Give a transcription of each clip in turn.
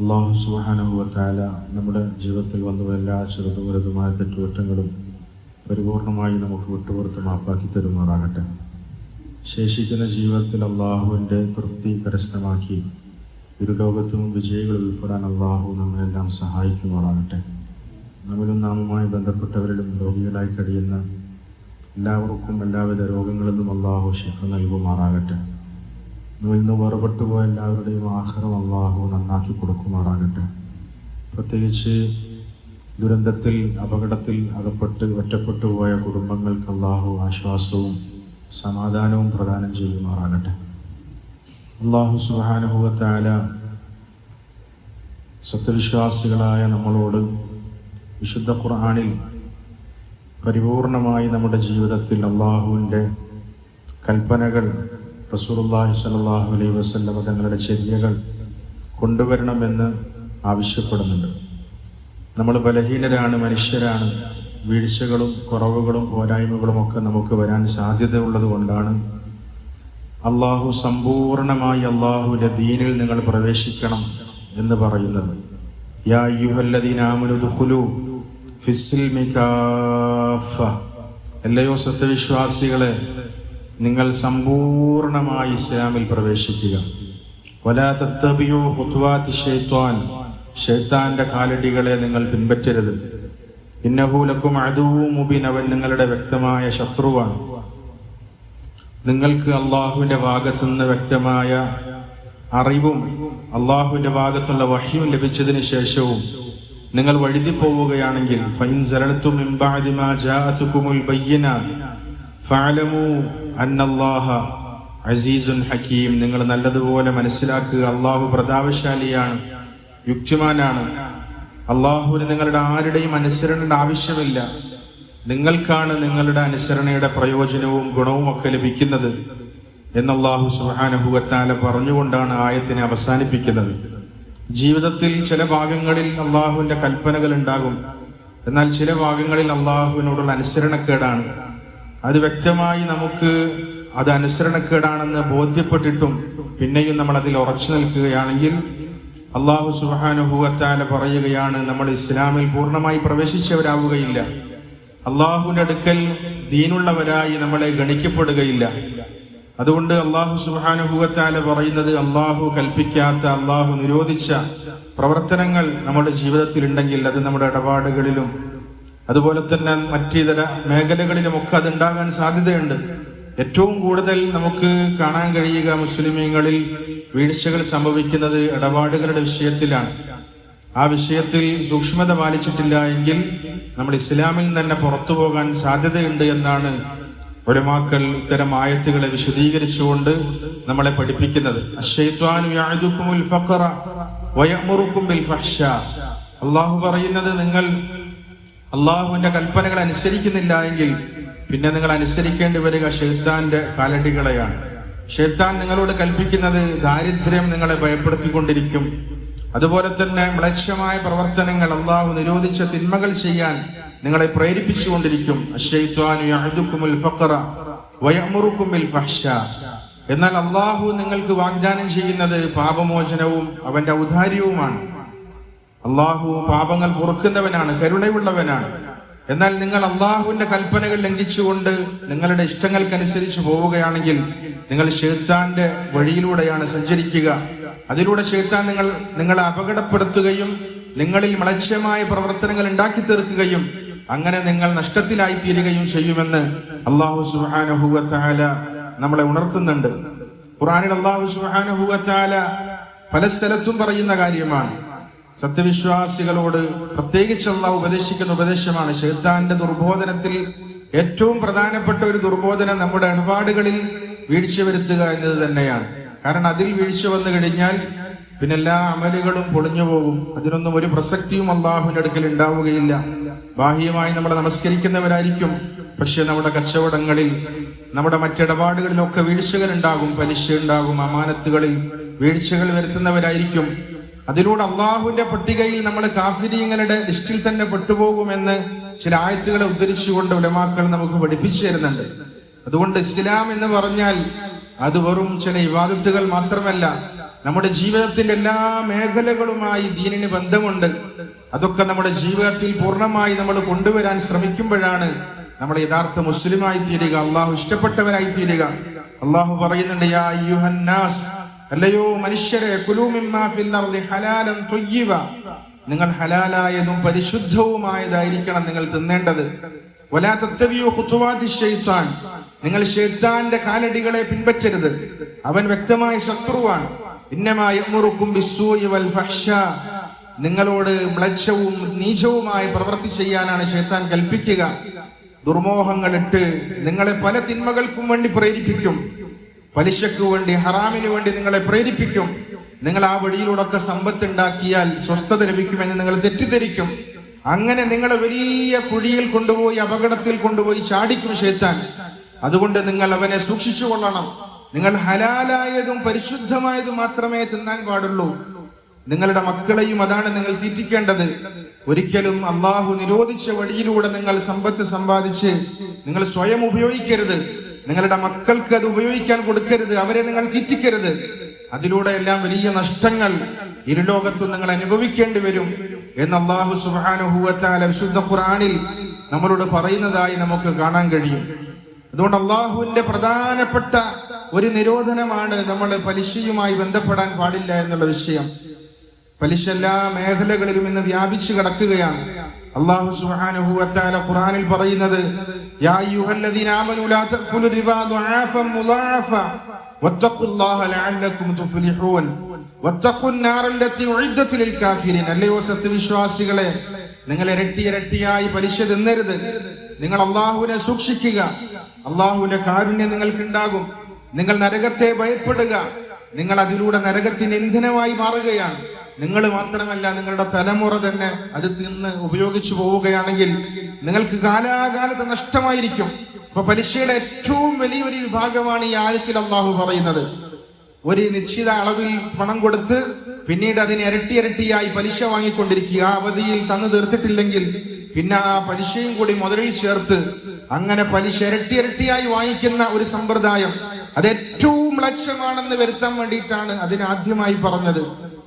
അള്ളാഹു സുഹാനുഭവത്തായ നമ്മുടെ ജീവിതത്തിൽ വന്ന എല്ലാ ചെറുതും വലുതുമായ തെറ്റുകുറ്റങ്ങളും പരിപൂർണമായി നമുക്ക് വിട്ടുപുറത്ത് മാപ്പാക്കി തരുമാറാകട്ടെ. ശേഷിക്കുന്ന ജീവിതത്തിൽ അള്ളാഹുവിന്റെ തൃപ്തി കരസ്ഥമാക്കി ഇരുലോകത്തും വിജയികളിൽ ഉൾപ്പെടാൻ അള്ളാഹു നമ്മളെല്ലാം സഹായിക്കുമാറാകട്ടെ. നമ്മിലും നാമുമായി ബന്ധപ്പെട്ടവരിലും രോഗികളായി കഴിയുന്ന എല്ലാവർക്കും എല്ലാവിധ രോഗങ്ങളിൽ നിന്നും അള്ളാഹു ശിഫ നൽകുമാറാകട്ടെ. ഇന്ന് വേർപെട്ടു പോയ എല്ലാവരുടെയും ആഹാരം അള്ളാഹു നന്നാക്കി കൊടുക്കുമാറാകട്ടെ. പ്രത്യേകിച്ച് ദുരന്തത്തിൽ അപകടത്തിൽ അകപ്പെട്ട് ഒറ്റപ്പെട്ടു പോയ കുടുംബങ്ങൾക്ക് അള്ളാഹു ആശ്വാസവും സമാധാനവും പ്രദാനം ചെയ്യുമാറാകട്ടെ. അള്ളാഹു സുഹാനുഭവത്തായ സത്യവിശ്വാസികളായ നമ്മളോട് വിശുദ്ധ ഖുർആാനിൽ പരിപൂർണമായി നമ്മുടെ ജീവിതത്തിൽ അള്ളാഹുവിന്റെ കൽപ്പനകൾ റസൂലുള്ളാഹി സലാഹു അലൈഹി വസല്ലമ തങ്ങളുടെ ചര്യകൾ കൊണ്ടുവരണമെന്ന് ആവശ്യപ്പെടുന്നുണ്ട്. നമ്മൾ ബലഹീനരാണ് മനുഷ്യരാണ്. വീഴ്ചകളും കുറവുകളും പോരായ്മകളും ഒക്കെ നമുക്ക് വരാൻ സാധ്യതയുള്ളത് കൊണ്ടാണ്. അള്ളാഹു സമ്പൂർണമായി അള്ളാഹുവിന്റെ ദീനിൽ നിങ്ങൾ പ്രവേശിക്കണം എന്ന് പറയുന്നത്. യാ അയ്യുഹല്ലദീന ഫിസിൽ അല്ലയോ സത്യവിശ്വാസികളെ നിങ്ങൾ സമ്പൂർണമായി ഇസ്ലാമിൽ പ്രവേശിക്കുക. വലാ തത്തബിയോ ഹുത്വാത്തി ഷെയ്ത്വാൻ ഷെയ്ത്താന്റെ കാലടികളെ നിങ്ങൾ പിൻപറ്റരുത്. ഇന്നഹൂലക്കും അതുവും മുബിൻ. അവൻ നിങ്ങളുടെ വ്യക്തമായ ശത്രുവാണ്. നിങ്ങൾക്ക് അള്ളാഹുവിന്റെ ഭാഗത്തുനിന്ന് വ്യക്തമായ അറിവും അള്ളാഹുവിന്റെ ഭാഗത്തുള്ള വഹ്യവും ലഭിച്ചതിന് ശേഷവും നിങ്ങൾ വഴുതി പോവുകയാണെങ്കിൽ ഫൈൻ സരളത്തും അന്നല്ലാഹ അസീസുൻ ഹക്കീം. നിങ്ങൾ നല്ലതുപോലെ മനസ്സിലാക്കുക. അള്ളാഹു പ്രതാപശാലിയാണ് യുക്തിമാനാണ്. അള്ളാഹുവിന് നിങ്ങളുടെ ആരുടെയും അനുസരണയുടെ ആവശ്യമില്ല. നിങ്ങൾക്കാണ് നിങ്ങളുടെ അനുസരണയുടെ പ്രയോജനവും ഗുണവും ഒക്കെ ലഭിക്കുന്നത് എന്ന് അള്ളാഹു സുഹാനുഭവത്താല പറഞ്ഞുകൊണ്ടാണ് ആയത്തിനെ അവസാനിപ്പിക്കുന്നത്. ജീവിതത്തിൽ ചില ഭാഗങ്ങളിൽ അള്ളാഹുവിന്റെ കൽപ്പനകൾ ഉണ്ടാകും. എന്നാൽ ചില ഭാഗങ്ങളിൽ അള്ളാഹുവിനോടുള്ള അനുസരണക്കേടാണ്. അത് വ്യക്തമായി നമുക്ക് അത് അനുസരണക്കേടാണെന്ന് ബോധ്യപ്പെട്ടിട്ടും പിന്നെയും നമ്മൾ അതിൽ ഉറച്ചു നിൽക്കുകയാണെങ്കിൽ അള്ളാഹു സുഹാനുഭൂവത്താല പറയുകയാണ് നമ്മൾ ഇസ്ലാമിൽ പൂർണമായി പ്രവേശിച്ചവരാവുകയില്ല. അള്ളാഹുവിന്റെ അടുക്കൽ ദീനുള്ളവരായി നമ്മളെ ഗണിക്കപ്പെടുകയില്ല. അതുകൊണ്ട് അള്ളാഹു സുഹാനുഭൂവത്താല പറയുന്നത് അള്ളാഹു കൽപ്പിക്കാത്ത അള്ളാഹു നിരോധിച്ച പ്രവർത്തനങ്ങൾ നമ്മുടെ ജീവിതത്തിൽ ഉണ്ടെങ്കിൽ അത് നമ്മുടെ ഇടപാടുകളിലും അതുപോലെ തന്നെ മറ്റിതര മേഖലകളിലുമൊക്കെ അത് ഉണ്ടാകാൻ സാധ്യതയുണ്ട്. ഏറ്റവും കൂടുതൽ നമുക്ക് കാണാൻ കഴിയുക മുസ്ലിമീങ്ങളിൽ വീഴ്ചകൾ സംഭവിക്കുന്നത് ഇടപാടുകളുടെ വിഷയത്തിലാണ്. ആ വിഷയത്തിൽ സൂക്ഷ്മത പാലിച്ചിട്ടില്ല എങ്കിൽ നമ്മൾ ഇസ്ലാമിൽ തന്നെ പുറത്തു പോകാൻ സാധ്യതയുണ്ട് എന്നാണ് ഒരമാക്കൾ ഇത്തരം ആയത്തുകളെ വിശദീകരിച്ചുകൊണ്ട് നമ്മളെ പഠിപ്പിക്കുന്നത്. അള്ളാഹു പറയുന്നത് നിങ്ങൾ അള്ളാഹുവിന്റെ കൽപ്പനകൾ അനുസരിക്കുന്നില്ല എങ്കിൽ പിന്നെ നിങ്ങൾ അനുസരിക്കേണ്ടി വരിക ഷെയ്ത്താന്റെ കാലടികളെയാണ്. ഷെയ്ത്താൻ നിങ്ങളോട് കൽപ്പിക്കുന്നത് ദാരിദ്ര്യം നിങ്ങളെ ഭയപ്പെടുത്തിക്കൊണ്ടിരിക്കും. അതുപോലെ തന്നെ മ്ലേച്ഛമായ പ്രവർത്തനങ്ങൾ അള്ളാഹു നിരോധിച്ച തിന്മകൾ ചെയ്യാൻ നിങ്ങളെ പ്രേരിപ്പിച്ചുകൊണ്ടിരിക്കും. എന്നാൽ അള്ളാഹു നിങ്ങൾക്ക് വാഗ്ദാനം ചെയ്യുന്നത് പാപമോചനവും അവന്റെ ഔദാര്യവുമാണ്. അള്ളാഹു പാപങ്ങൾ പൊറുക്കുന്നവനാണ് കരുണയുള്ളവനാണ്. എന്നാൽ നിങ്ങൾ അള്ളാഹുവിന്റെ കൽപ്പനകൾ ലംഘിച്ചുകൊണ്ട് നിങ്ങളുടെ ഇഷ്ടങ്ങൾക്കനുസരിച്ച് പോവുകയാണെങ്കിൽ നിങ്ങൾ ഷെയ്ത്താന്റെ വഴിയിലൂടെയാണ് സഞ്ചരിക്കുക. അതിലൂടെ ഷെയ്ത്താൻ നിങ്ങൾ നിങ്ങളെ അപകടപ്പെടുത്തുകയും നിങ്ങളിൽ മലക്ഷ്യമായ പ്രവർത്തനങ്ങൾ ഉണ്ടാക്കി തീർക്കുകയും അങ്ങനെ നിങ്ങൾ നഷ്ടത്തിലായി തീരുകയും ചെയ്യുമെന്ന് അള്ളാഹു സുഹാനുഭൂവത്താല നമ്മളെ ഉണർത്തുന്നുണ്ട്. ഖുറാനിൽ അള്ളാഹു സുഹാനുഭൂവത്താല പല സ്ഥലത്തും പറയുന്ന കാര്യമാണ്. സത്യവിശ്വാസികളോട് പ്രത്യേകിച്ച് അള്ളാഹ് ഉപദേശിക്കുന്ന ഉപദേശമാണ് ഷെയ്ത്താന്റെ ദുർബോധനത്തിൽ ഏറ്റവും പ്രധാനപ്പെട്ട ഒരു ദുർബോധനം നമ്മുടെ ഇടപാടുകളിൽ വീഴ്ച വരുത്തുക എന്നത് തന്നെയാണ്. കാരണം അതിൽ വീഴ്ച വന്നു കഴിഞ്ഞാൽ പിന്നെ എല്ലാ അമലുകളും പൊളിഞ്ഞു പോകും. അതിനൊന്നും ഒരു പ്രസക്തിയും അള്ളാഹുവിന്റെ അടുക്കൽ ഉണ്ടാവുകയില്ല. ബാഹ്യമായി നമ്മളെ നമസ്കരിക്കുന്നവരായിരിക്കും. പക്ഷെ നമ്മുടെ കച്ചവടങ്ങളിൽ നമ്മുടെ മറ്റിടപാടുകളിലൊക്കെ വീഴ്ചകൾ ഉണ്ടാകും പലിശ ഉണ്ടാകും അമാനത്തുകളിൽ വീഴ്ചകൾ വരുത്തുന്നവരായിരിക്കും. അതിലൂടെ അള്ളാഹുവിന്റെ പട്ടികയിൽ നമ്മൾ കാഫിരിയങ്ങളുടെ ലിസ്റ്റിൽ തന്നെ പെട്ടുപോകുമെന്ന് ചില ആയത്തുകളെ ഉദ്ധരിച്ചുകൊണ്ട് ഉലമാക്കൾ നമുക്ക് പഠിപ്പിച്ചു തരുന്നുണ്ട്. അതുകൊണ്ട് ഇസ്ലാം എന്ന് പറഞ്ഞാൽ അത് വെറും ചില വിവാദത്തുകൾ മാത്രമല്ല നമ്മുടെ ജീവിതത്തിന്റെ എല്ലാ മേഖലകളുമായി ദീനിന് ബന്ധമുണ്ട്. അതൊക്കെ നമ്മുടെ ജീവിതത്തിൽ പൂർണമായി നമ്മൾ കൊണ്ടുവരാൻ ശ്രമിക്കുമ്പോഴാണ് നമ്മൾ യഥാർത്ഥ മുസ്ലിമായി തീരുക അള്ളാഹു ഇഷ്ടപ്പെട്ടവരായി തീരുക അള്ളാഹു പറയുന്നുണ്ട് യാ അയ്യുഹന്നാസ് അല്ലയോ മനുഷ്യരെ നിങ്ങൾ ഹലാലായതും പരിശുദ്ധവുമായതായിരിക്കണം നിങ്ങൾ തിന്നേണ്ടത്. നിങ്ങൾ ഷെയ്ത്താന്റെ കാലടികളെ പിൻപറ്റരുത്. അവൻ വ്യക്തമായ ശത്രുവാണ്. നിങ്ങളോട് മ്ലച്ഛവും നീചവുമായ പ്രവൃത്തി ചെയ്യാനാണ് ഷെയ്ത്താൻ കൽപ്പിക്കുക. ദുർമോഹങ്ങളിട്ട് നിങ്ങളെ പല തിന്മകൾക്കും വേണ്ടി പ്രേരിപ്പിക്കും. പലിശക്ക് വേണ്ടി ഹറാമിന് വേണ്ടി നിങ്ങളെ പ്രേരിപ്പിക്കും. നിങ്ങൾ ആ വഴിയിലൂടെ സമ്പത്ത് ഉണ്ടാക്കിയാൽ സ്വസ്ഥത ലഭിക്കുമെന്ന് നിങ്ങൾ തെറ്റിദ്ധരിക്കും. അങ്ങനെ നിങ്ങളെ വലിയ കുഴിയിൽ കൊണ്ടുപോയി അപകടത്തിൽ കൊണ്ടുപോയി ചാടിക്കും ശേത്താൻ. അതുകൊണ്ട് നിങ്ങൾ അവനെ സൂക്ഷിച്ചു കൊള്ളണം. നിങ്ങൾ ഹലാലായതും പരിശുദ്ധമായതും മാത്രമേ തിന്നാൻ പാടുള്ളൂ. നിങ്ങളുടെ മക്കളെയും അതാണ് നിങ്ങൾ തീറ്റിക്കേണ്ടത്. ഒരിക്കലും അള്ളാഹു നിരോധിച്ച വഴിയിലൂടെ നിങ്ങൾ സമ്പത്ത് സമ്പാദിച്ച് നിങ്ങൾ സ്വയം ഉപയോഗിക്കരുത്. നിങ്ങളുടെ മക്കൾക്ക് അത് ഉപയോഗിക്കാൻ കൊടുക്കരുത് അവരെ നിങ്ങൾ ചിറ്റിക്കരുത്. അതിലൂടെ എല്ലാം വലിയ നഷ്ടങ്ങൾ ഇരുലോകത്തും നിങ്ങൾ അനുഭവിക്കേണ്ടി വരും എന്ന് അള്ളാഹു സുബാനുഭൂവത്താല വിശുദ്ധ ഖുറാനിൽ നമ്മളോട് പറയുന്നതായി നമുക്ക് കാണാൻ കഴിയും. അതുകൊണ്ട് അള്ളാഹുവിന്റെ പ്രധാനപ്പെട്ട ഒരു നിരോധനമാണ് നമ്മൾ പലിശയുമായി ബന്ധപ്പെടാൻ പാടില്ല എന്നുള്ള വിഷയം. പലിശ എല്ലാ മേഖലകളിലും ഇന്ന് വ്യാപിച്ചു കിടക്കുകയാണ്. അള്ളാഹു വതആല ഖുർആനിൽ പറയുന്നത് യാ അയ്യുഹല്ലദീന ആമനു ലാ തഅകുലു റിബാ ദുആഫൻ മുളാഫ വത്തഖുല്ലാഹ ലഅല്ലകും തുഫ്ലിഹൂൻ വത്തഖുൻ നാറല്ലത്തി ഉഇദ്ദത് ലിൽ കാഫിരീൻ. അല്ലയോ സത്യവിശ്വാസികളെ നിങ്ങൾ ഇരട്ടി ഇരട്ടിയായി പലിശ തിന്നരുത്. നിങ്ങൾ അള്ളാഹുവിനെ സൂക്ഷിക്കുക. അള്ളാഹുവിന്റെ കാരുണ്യം നിങ്ങൾക്കുണ്ടാകും. നിങ്ങൾ നരകത്തെ ഭയപ്പെടുക. നിങ്ങൾ അതിലൂടെ നരകത്തിന് ഇന്ധനമായി മാറുകയാണ്. നിങ്ങൾ മാത്രമല്ല നിങ്ങളുടെ തലമുറ തന്നെ അത് തിന്ന് ഉപയോഗിച്ചു പോവുകയാണെങ്കിൽ നിങ്ങൾക്ക് കാലാകാലത്ത് നഷ്ടമായിരിക്കും. അപ്പൊ പലിശയുടെ ഏറ്റവും വലിയൊരു വിഭാഗമാണ് ഈ ആയത്തിൽ അള്ളാഹു പറയുന്നത്. ഒരു നിശ്ചിത അളവിൽ പണം കൊടുത്ത് പിന്നീട് അതിന് ഇരട്ടി ഇരട്ടിയായി പലിശ വാങ്ങിക്കൊണ്ടിരിക്കുക. ആ അവധിയിൽ തന്നു തീർത്തിട്ടില്ലെങ്കിൽ പിന്നെ ആ പലിശയും കൂടി മുതലിൽ ചേർത്ത് അങ്ങനെ പലിശ ഇരട്ടി ഇരട്ടിയായി വാങ്ങിക്കുന്ന ഒരു സമ്പ്രദായം. അത് ഏറ്റവും ലക്ഷ്യമാണെന്ന് വരുത്താൻ വേണ്ടിയിട്ടാണ് അതിനാദ്യമായി പറഞ്ഞത്.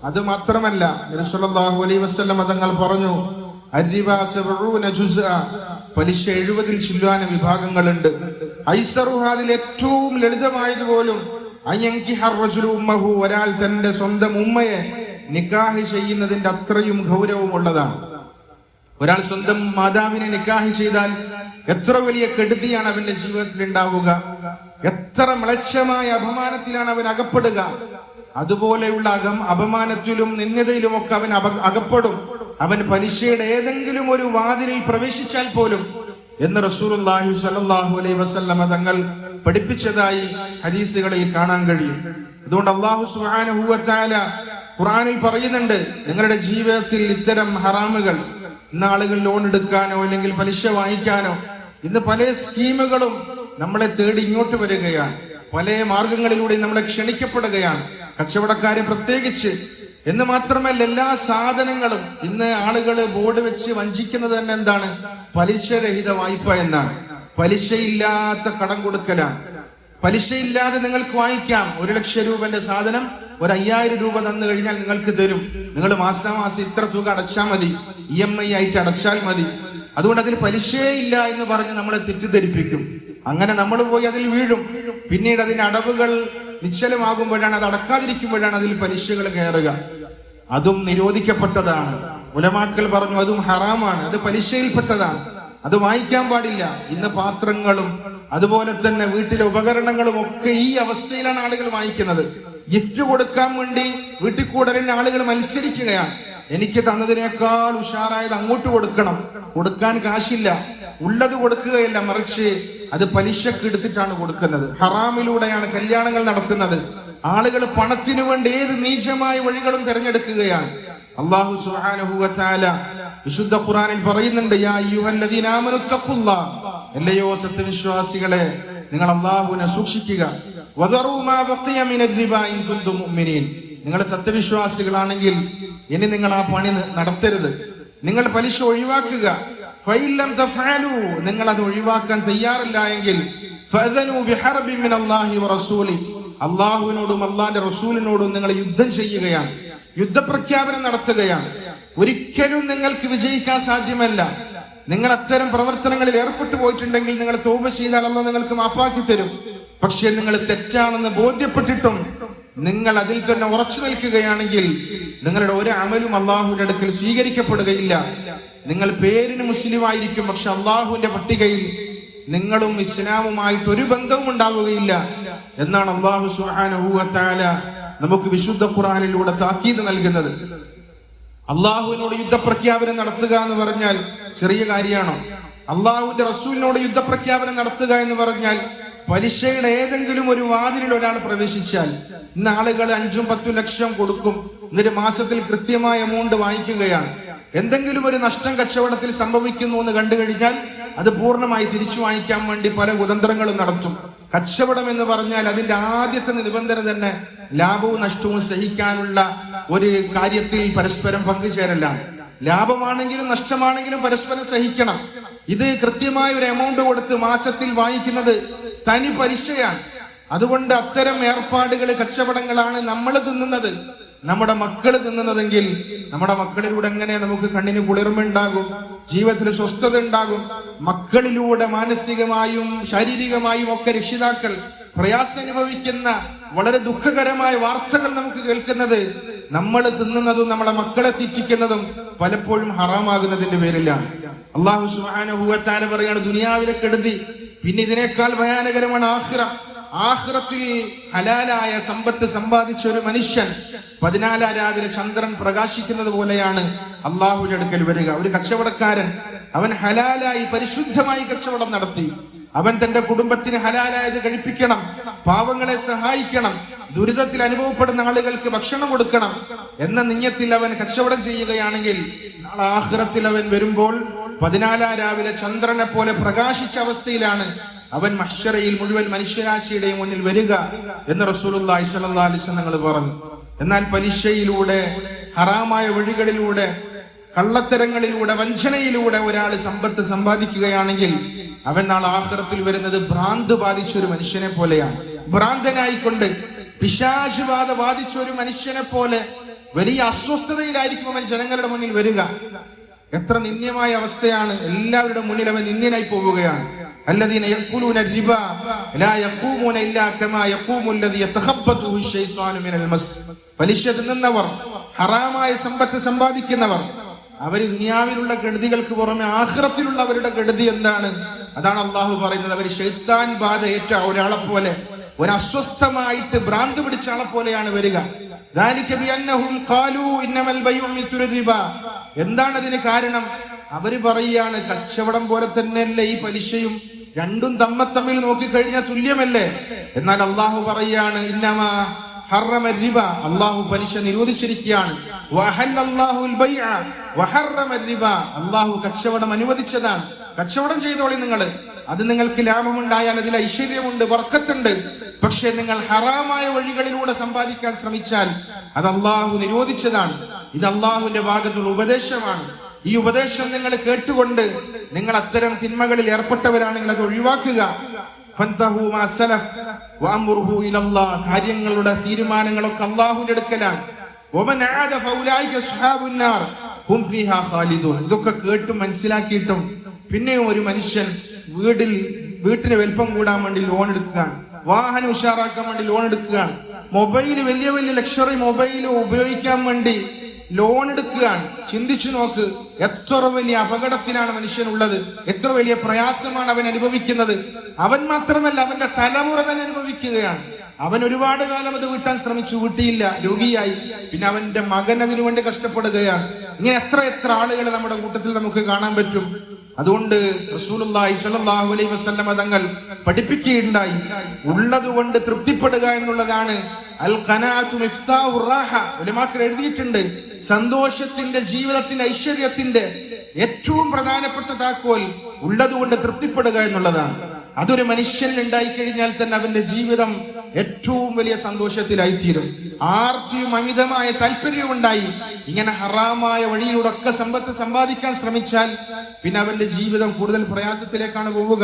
അത് മാത്രമല്ല നബിസ്വല്ലല്ലാഹു അലൈഹി വസല്ലം തങ്ങൾ പറഞ്ഞു പലിശ എഴുപതിൽ ചില്ലുവാന വിഭാഗങ്ങളുണ്ട്. ഐസറുഹ അതിൽ ഏറ്റവും ലളിതമായത് പോലും ഉമ്മഹു ഒരാൾ തന്റെ സ്വന്തം ഉമ്മയെ നിക്കാഹ് ചെയ്യുന്നതിന്റെ അത്രയും ഗൗരവമുള്ളതാണ് ഒരാൾ സ്വന്തം മാതാവിനെ നിക്കാഹ് ചെയ്താൽ എത്ര വലിയ കെടുതിയാണ് അവന്റെ ജീവിതത്തിൽ ഉണ്ടാവുക എത്ര മ്ലച്ഛമായ അപമാനത്തിലാണ് അവൻ അകപ്പെടുക. അതുപോലെയുള്ള അകം അപമാനത്തിലും നിന്ദതയിലും ഒക്കെ അവൻ അകപ്പെടും. അവൻ പലിശയുടെ ഏതെങ്കിലും ഒരു വാതിലിൽ പ്രവേശിച്ചാൽ പോലും. എന്ന് റസൂലുള്ളാഹി സ്വല്ലല്ലാഹു അലൈഹി വസല്ലമ തങ്ങൾ പഠിപ്പിച്ചതായി ഹദീസുകളിൽ കാണാൻ കഴിയും. അതുകൊണ്ട് അള്ളാഹു സുബ്ഹാനഹു ഖുറാനിൽ പറയുന്നുണ്ട് നിങ്ങളുടെ ജീവിതത്തിൽ ഇത്തരം ഹറാമുകൾ ഇന്ന് ആളുകൾ ലോൺ എടുക്കാനോ അല്ലെങ്കിൽ പലിശ വാങ്ങിക്കാനോ ഇന്ന് പല സ്കീമുകളും നമ്മളെ തേടി ഇങ്ങോട്ട് വരികയാണ്. പല മാർഗങ്ങളിലൂടെ നമ്മളെ ക്ഷണിക്കപ്പെടുകയാണ്. കച്ചവടക്കാരെ പ്രത്യേകിച്ച്. എന്ന് മാത്രമല്ല എല്ലാ സാധനങ്ങളും ഇന്ന് ആളുകൾ ബോർഡ് വെച്ച് വഞ്ചിക്കുന്നത് തന്നെ എന്താണ്? പലിശരഹിത വായ്പ എന്നാണ്. പലിശയില്ലാത്ത കടം കൊടുക്കലാണ്. പലിശയില്ലാതെ നിങ്ങൾക്ക് വാങ്ങിക്കാം. ഒരു ലക്ഷം രൂപന്റെ സാധനം ഒരു അയ്യായിരം രൂപ തന്നു കഴിഞ്ഞാൽ നിങ്ങൾക്ക് തരും. നിങ്ങൾ മാസാമാസം ഇത്ര തുക അടച്ചാൽ മതി. ഇ എം ഐ ആയിട്ട് അടച്ചാൽ മതി. അതുകൊണ്ട് അതിന് പലിശയേ ഇല്ല എന്ന് പറഞ്ഞ് നമ്മളെ തെറ്റിദ്ധരിപ്പിക്കും. അങ്ങനെ നമ്മൾ പോയി അതിൽ വീഴും. പിന്നീട് അതിന്റെ അടവുകൾ നിശ്ചലമാകുമ്പോഴാണ് അത് അടക്കാതിരിക്കുമ്പോഴാണ് അതിൽ പലിശകൾ കയറുക. അതും നിരോധിക്കപ്പെട്ടതാണ്. ഉലമാക്കൾ പറഞ്ഞു അതും ഹറാമാണ്. അത് പലിശയിൽപ്പെട്ടതാണ്. അത് വായിക്കാൻ പാടില്ല. ഇന്ന് പാത്രങ്ങളും അതുപോലെ തന്നെ വീട്ടിലെ ഉപകരണങ്ങളും ഒക്കെ ഈ അവസ്ഥയിലാണ് ആളുകൾ വാങ്ങിക്കുന്നത് ഗിഫ്റ്റ് കൊടുക്കാൻ വേണ്ടി വീട്ടിൽ കൂടലിന് ആളുകൾ മത്സരിക്കുകയാണ്. എനിക്ക് തന്നതിനേക്കാൾ ഉഷാറായത് അങ്ങോട്ട് കൊടുക്കണം. കൊടുക്കാൻ കാശില്ല. ഉള്ളത് കൊടുക്കുകയല്ല മറിച്ച് അത് പലിശക്ക് എടുത്തിട്ടാണ് കൊടുക്കുന്നത്. ഹറാമിലൂടെയാണ് കല്യാണങ്ങൾ നടത്തുന്നത്. ആളുകൾ പണത്തിനു വേണ്ടി ഏത് നീചമായ വഴികളും തിരഞ്ഞെടുക്കുകയാണ്. അള്ളാഹു വ വിശുദ്ധ ഖുറാനിൽ പറയുന്നുണ്ട് എല്ലയോ സത്യവിശ്വാസികളെ നിങ്ങൾ അള്ളാഹുവിനെ സൂക്ഷിക്കുക. നിങ്ങൾ സത്യവിശ്വാസികളാണെങ്കിൽ ഇനി നിങ്ങൾ ആ പണി നടത്തരുത്. നിങ്ങൾ പലിശ ഒഴിവാക്കുക. നിങ്ങൾ അത് ഒഴിവാക്കാൻ തയ്യാറില്ല എങ്കിൽ അള്ളാഹുവിനോടും അള്ളാന്റെ റസൂലിനോടും നിങ്ങൾ യുദ്ധം ചെയ്യുകയാണ്. യുദ്ധപ്രഖ്യാപനം നടത്തുകയാണ്. ഒരിക്കലും നിങ്ങൾക്ക് വിജയിക്കാൻ സാധ്യമല്ല. നിങ്ങൾ അത്തരം പ്രവർത്തനങ്ങളിൽ ഏർപ്പെട്ടു പോയിട്ടുണ്ടെങ്കിൽ നിങ്ങൾ തോപ ചെയ്താൽ അല്ല നിങ്ങൾക്ക് മാപ്പാക്കി തരും. പക്ഷെ നിങ്ങൾ തെറ്റാണെന്ന് ബോധ്യപ്പെട്ടിട്ടും നിങ്ങൾ അതിൽ തന്നെ ഉറച്ചു നിൽക്കുകയാണെങ്കിൽ നിങ്ങളുടെ ഒരു അമലും അള്ളാഹുവിന്റെ അടുക്കൽ സ്വീകരിക്കപ്പെടുകയില്ല. നിങ്ങൾ പേരിന് മുസ്ലിം ആയിരിക്കും പക്ഷെ അള്ളാഹുവിന്റെ പട്ടികയിൽ നിങ്ങളും ഇസ്ലാമുമായിട്ട് ഒരു ബന്ധവും ഉണ്ടാവുകയില്ല. എന്നാണ് അള്ളാഹു തആല നമുക്ക് വിശുദ്ധ ഖുറാനിലൂടെ താക്കീത് നൽകുന്നത്. അള്ളാഹുവിനോട് യുദ്ധപ്രഖ്യാപനം നടത്തുക എന്ന് പറഞ്ഞാൽ ചെറിയ കാര്യമാണോ. അള്ളാഹുവിന്റെ റസൂലിനോട് യുദ്ധപ്രഖ്യാപനം നടത്തുക എന്ന് പറഞ്ഞാൽ പലിശയുടെ ഏതെങ്കിലും ഒരു വാതിലിൽ ഒരാൾ പ്രവേശിച്ചാൽ ഇന്ന് ആളുകൾ അഞ്ചും പത്തും ലക്ഷം കൊടുക്കും. എന്നിട്ട് മാസത്തിൽ കൃത്യമായ എമൗണ്ട് വാങ്ങിക്കുകയാണ്. എന്തെങ്കിലും ഒരു നഷ്ടം കച്ചവടത്തിൽ സംഭവിക്കുന്നു എന്ന് കണ്ടു കഴിഞ്ഞാൽ അത് പൂർണമായി തിരിച്ചു വാങ്ങിക്കാൻ വേണ്ടി പല കുതന്ത്രങ്ങളും നടത്തും. കച്ചവടം എന്ന് പറഞ്ഞാൽ അതിന്റെ ആദ്യത്തെ നിബന്ധന തന്നെ ലാഭവും നഷ്ടവും സഹിക്കാനുള്ള ഒരു കാര്യത്തിൽ പരസ്പരം പങ്കുചേരലാണ്. ലാഭമാണെങ്കിലും നഷ്ടമാണെങ്കിലും പരസ്പരം സഹിക്കണം. ഇത് കൃത്യമായ ഒരു എമൗണ്ട് കൊടുത്ത് മാസത്തിൽ വാങ്ങിക്കുന്നത് തനി പലിശയാണ്. അതുകൊണ്ട് അത്തരം ഏർപ്പാടുകൾ കച്ചവടങ്ങളാണ് നമ്മൾ തിന്നുന്നത്. നമ്മുടെ മക്കൾ തിന്നുന്നതെങ്കിൽ നമ്മുടെ മക്കളിലൂടെ എങ്ങനെ നമുക്ക് കണ്ണിന് കുളിർമ ഉണ്ടാകും ജീവിതത്തിൽ സ്വസ്ഥത ഉണ്ടാകും? മക്കളിലൂടെ മാനസികമായും ശാരീരികമായും ഒക്കെ രക്ഷിതാക്കൾ പ്രയാസം അനുഭവിക്കുന്ന വളരെ ദുഃഖകരമായ വാർത്തകൾ നമുക്ക് കേൾക്കുന്നത് നമ്മൾ തിന്നുന്നതും നമ്മളെ മക്കളെ തെറ്റിക്കുന്നതും പലപ്പോഴും ഹറാമാകുന്നതിന്റെ പേരിലാണ് അള്ളാഹു സുഹാനുഭൂവത്താല പറയാണ് ദുനിയാവിലെ കെടുതി പിന്നെ ഇതിനേക്കാൾ ഭയാനകരമാണ് ആഹിറ ആഹ്റത്തിൽ ഹലാലായ സമ്പത്ത് സമ്പാദിച്ച ഒരു മനുഷ്യൻ പതിനാലാം രാവിലെ ചന്ദ്രൻ പ്രകാശിക്കുന്നത് പോലെയാണ് അള്ളാഹുവിന്റെ അടുക്കൽ വരിക. ഒരു കച്ചവടക്കാരൻ അവൻ ഹലാലായി പരിശുദ്ധമായി കച്ചവടം നടത്തി. അവൻ തന്റെ കുടുംബത്തിന് ഹലാലായത് കഴിപ്പിക്കണം പാവങ്ങളെ സഹായിക്കണം ദുരിതത്തിൽ അനുഭവപ്പെടുന്ന ആളുകൾക്ക് ഭക്ഷണം കൊടുക്കണം എന്ന നിയത്തിൽ അവൻ കച്ചവടം ചെയ്യുകയാണെങ്കിൽ നാളെ ആഹ്റത്തിൽ അവൻ വരുമ്പോൾ പതിനാലാം രാവിലെ ചന്ദ്രനെ പോലെ പ്രകാശിച്ച അവസ്ഥയിലാണ് അവൻ മഷറയിൽ മുഴുവൻ മനുഷ്യരാശിയുടെ മുന്നിൽ വരിക എന്ന് അലൈഹി വസല്ലം തങ്ങൾ പറഞ്ഞു. എന്നാൽ പലിശയിലൂടെ ഹറാമായ വഴികളിലൂടെ കള്ളത്തരങ്ങളിലൂടെ വഞ്ചനയിലൂടെ ഒരാൾ സമ്പത്ത് സമ്പാദിക്കുകയാണെങ്കിൽ അവൻ നാളെ ആഹ്റത്തിൽ വരുന്നത് ഭ്രാന്ത് ബാധിച്ച ഒരു മനുഷ്യനെ പോലെയാണ് ഭ്രാന്തനായിക്കൊണ്ട് പിശാചുബാധ ബാധിച്ച ഒരു മനുഷ്യനെ പോലെ വലിയ അസ്വസ്ഥതയിലായിരിക്കും അവൻ ജനങ്ങളുടെ മുന്നിൽ വരിക എത്ര നിന്ദ്യമായ അവസ്ഥയാണ് എല്ലാവരുടെ മുന്നിൽ അവൻ നിന്ദ്യനായി പോവുകയാണ് الذين يأكلون الربا لا يقومون إلا كما يقوم الذي يتخبطه الشيطان من المس പലിശ തിന്നുന്നവർ ഹറാമായ സമ്പത്ത് സമ്പാദിക്കുന്നവർ അവർ ദുനിയാവിലുള്ള കെടുതികൾക്ക് പുറമെ ആഹ്റത്തിലുള്ള അവരുടെ കെടുതി എന്താണ്? അതാണ് അള്ളാഹു പറയുന്നത്. അവർ ഷെയ്ത്താൻ ഏറ്റ ഒരാളെ പോലെ ഒരു അസ്വസ്ഥമായിട്ട് ഭ്രാന്ത് പിടിച്ച ആളെ പോലെയാണ് വരിക എന്താണ് അതിന് കാരണം? അവർ പറയുകയാണ് കച്ചവടം പോലെ തന്നെയല്ലേ ഈ പലിശയും രണ്ടും തമ്മ തമ്മിൽ നോക്കിക്കഴിഞ്ഞാൽ തുല്യമല്ലേ? എന്നാൽ അള്ളാഹു പറയുകയാണ് ഇന്നമാ ഹറമ റിബ. അള്ളാഹു പലിശ നിരോധിച്ചിരിക്കുകയാണ്. അള്ളാഹു കച്ചവടം അനുവദിച്ചതാണ്. കച്ചവടം ചെയ്തോളി നിങ്ങൾ അത് നിങ്ങൾക്ക് ലാഭമുണ്ടായാൽ അതിൽ ഐശ്വര്യമുണ്ട് വർക്കത്തുണ്ട് പക്ഷെ നിങ്ങൾ ഹറാമായ വഴികളിലൂടെ സമ്പാദിക്കാൻ ശ്രമിച്ചാൽ അത് അള്ളാഹു നിരോധിച്ചതാണ്. ഇത് അള്ളാഹുവിന്റെ ഭാഗത്തുള്ള ഉപദേശമാണ്. ഈ ഉപദേശം നിങ്ങൾ കേട്ടുകൊണ്ട് നിങ്ങൾ അത്തരം തിന്മകളിൽ ഏർപ്പെട്ടവരാണെങ്കിൽ അത് ഒഴിവാക്കുക. കാര്യങ്ങളുടെ തീരുമാനങ്ങളൊക്കെ അള്ളാഹുവിന്റെ അടുക്കലാണ്. ഇതൊക്കെ കേട്ടും മനസ്സിലാക്കിയിട്ടും പിന്നെയും ഒരു മനുഷ്യൻ വീടിൽ വീട്ടിന് വലിപ്പം കൂടാൻ വേണ്ടി ലോൺ എടുക്കുകയാണ്. വാഹനം ഉഷാറാക്കാൻ വേണ്ടി ലോൺ എടുക്കുകയാണ്. മൊബൈൽ വലിയ വലിയ ലക്ഷറി മൊബൈൽ ഉപയോഗിക്കാൻ വേണ്ടി ലോൺ എടുക്കുകയാണ്. ചിന്തിച്ചു നോക്ക് എത്ര വലിയ അപകടത്തിനാണ് മനുഷ്യനുള്ളത് എത്ര വലിയ പ്രയാസമാണ് അവൻ അനുഭവിക്കുന്നത്. അവൻ മാത്രമല്ല അവന്റെ തലമുറ തന്നെ അനുഭവിക്കുകയാണ്. അവൻ ഒരുപാട് കാലം അത് വീട്ടാൻ ശ്രമിച്ചു വീട്ടിയില്ല രോഗിയായി. പിന്നെ അവന്റെ മകൻ അതിനുവേണ്ടി കഷ്ടപ്പെടുകയാണ്. ഇങ്ങനെ എത്ര എത്ര ആളുകൾ നമ്മുടെ കൂട്ടത്തിൽ നമുക്ക് കാണാൻ പറ്റും. അതുകൊണ്ട് റസൂലുള്ളാഹി സ്വല്ലല്ലാഹു അലൈഹി വസല്ലമ തങ്ങൾ പഠിപ്പിക്കുകയുണ്ടായി. ഉള്ളത് കൊണ്ട് തൃപ്തിപ്പെടുക എന്നുള്ളതാണ്. അൽ ഖനാഅത്തു എഴുതിയിട്ടുണ്ട്. സന്തോഷത്തിന്റെ ജീവിതത്തിന്റെ ഐശ്വര്യത്തിന്റെ ഏറ്റവും പ്രധാനപ്പെട്ട താക്കോൽ ഉള്ളത് കൊണ്ട് തൃപ്തിപ്പെടുക എന്നുള്ളതാണ്. അതൊരു മനുഷ്യനിൽ ഉണ്ടായി കഴിഞ്ഞാൽ തന്നെ അവന്റെ ജീവിതം ഏറ്റവും വലിയ സന്തോഷത്തിലായിത്തീരും. ആർജിയും അമിതമായ താല്പര്യവും ഉണ്ടായി. ഇങ്ങനെ ഹറാമായ വഴിയിലൂടെ ഒക്കെ സമ്പത്ത് സമ്പാദിക്കാൻ ശ്രമിച്ചാൽ പിന്നെ അവന്റെ ജീവിതം കൂടുതൽ പ്രയാസത്തിലേക്കാണ് പോവുക.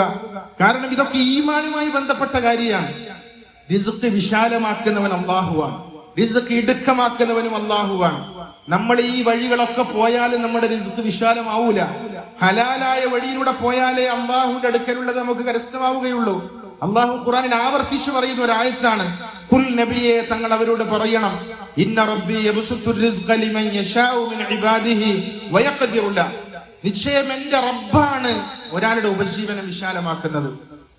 കാരണം ഇതൊക്കെ ഈമാനുമായി ബന്ധപ്പെട്ട കാര്യമാണ്. റിസ്ക് വിശാലമാക്കുന്നവൻ അള്ളാഹുവാണ് റിസ്ക് ഇടുക്കമാക്കുന്നവനും അള്ളാഹുവാണ് നമ്മൾ ഈ വഴികളൊക്കെ പോയാലും നമ്മുടെ റിസ്ക് വിശാലമാവൂല. ഹലാലായ വഴിയിലൂടെ പോയാലേ അള്ളാഹുവിന്റെ അടുക്കലുള്ളത് നമുക്ക് കരസ്ഥമാവുകയുള്ളൂ. അള്ളാഹു ഖുറാനിൽ ആവർത്തിച്ചു പറയുന്ന ഒരായത്താണ് കുൽ നബിയെ തങ്ങൾ അവരോട് പറയണം ഇന്ന റബ്ബി ലിമൻ യശാഉ മിൻ ഇബാദിഹി വയഖദിറു ലഹ്. നിശ്ചയം എന്റെ റബ്ബാണ് ഒരാളുടെ ഉപജീവനം വിശാലമാക്കുന്നത്.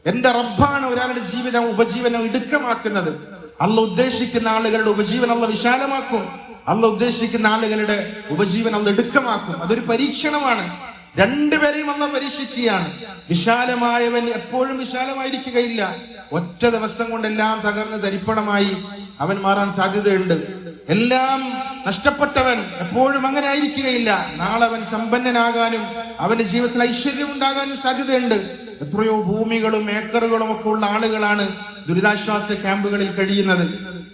എന്റെ റബ്ബാണ് ഒരാളുടെ ജീവിതം ഉപജീവനം ഇടുക്കമാക്കുന്നത്. അല്ല ഉദ്ദേശിക്കുന്ന ആളുകളുടെ ഉപജീവനം അല്ല വിശാലമാക്കും. അല്ല ഉദ്ദേശിക്കുന്ന ആളുകളുടെ ഉപജീവനം അല്ല ഇടുക്കമാക്കും അതൊരു പരീക്ഷണമാണ്. രണ്ടുപേരെയും വന്ന പരീക്ഷിക്കുകയാണ്. വിശാലമായവൻ എപ്പോഴും വിശാലമായിരിക്കുകയില്ല. ഒറ്റ ദിവസം കൊണ്ടെല്ലാം തകർന്ന് തരിപ്പണമായി അവൻ മാറാൻ സാധ്യതയുണ്ട്. എല്ലാം നഷ്ടപ്പെട്ടവൻ എപ്പോഴും അങ്ങനെ ആയിരിക്കുകയില്ല നാളെ അവൻ സമ്പന്നനാകാനും അവന്റെ ജീവിതത്തിൽ ഐശ്വര്യം ഉണ്ടാകാനും സാധ്യതയുണ്ട്. എത്രയോ ഭൂമികളും ഏക്കറുകളും ഒക്കെ ഉള്ള ആളുകളാണ് ദുരിതാശ്വാസ ക്യാമ്പുകളിൽ കഴിയുന്നത്.